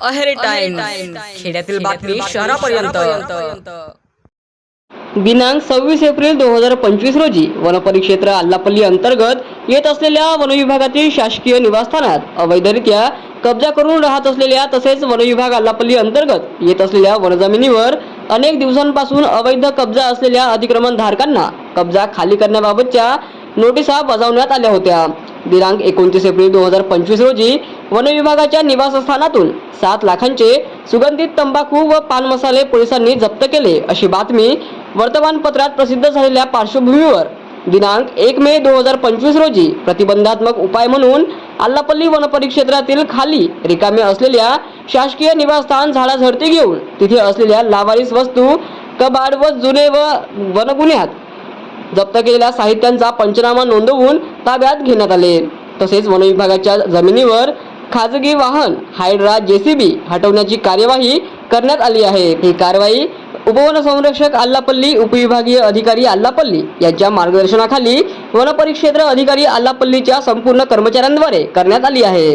Aheri time खेड्यातील बातमी शहरापर्यंत. दिनांक सव्वीस एप्रिल दोन हजार पंचवीस रोजी वनपरिक्षेत्र आल्लापल्ली अंतर्गत येत असलेल्या वनविभागातील शासकीय निवासस्थानात अवैधरित्या कब्जा करून राहत असलेल्या तसेच वनविभाग आल्लापल्ली अंतर्गत येत असलेल्या वनजमिनीवर अनेक दिवसांपासून अवैध कब्जा असलेल्या अतिक्रमण धारकांना कब्जा खाली करण्याबाबतच्या नोटिसा बजावण्यात आल्या होत्या. दिनांक एकोणतीस एप्रिल दोन हजार पंचवीस रोजी वनविभागाच्या निवासस्थानातून सात लाखांचे सुगंधित तंबाखू व पान मसाले पोलिसांनी जप्त केले अशी बातमी वर्तमानपत्रात प्रसिद्ध झालेल्या पार्श्वभूमीवर दिनांक एक मे दोन हजार पंचवीस रोजी प्रतिबंधात्मक उपाय म्हणून आल्लापल्ली वनपरिक्षेत्रातील खाली रिकामे असलेल्या शासकीय निवासस्थान झाडाझडती घेऊन तिथे असलेल्या लावारिस वस्तू कबाड व जुने व वनगुन्ह्यात जप्त केलेल्या साहित्यांचा पंचनामा नोंदवून ताब्यात घेण्यात आले. तसेच वनविभागाच्या जमिनीवर खाजगी वाहन हायड्रा जेसीबी हटवण्याची कार्यवाही करण्यात आली आहे. ही कारवाई उपवन संरक्षक आल्लापल्ली उपविभागीय अधिकारी आल्लापल्ली यांच्या मार्गदर्शनाखाली वनपरिक्षेत्र अधिकारी आल्लापल्लीच्या संपूर्ण कर्मचाऱ्यांद्वारे करण्यात आली आहे.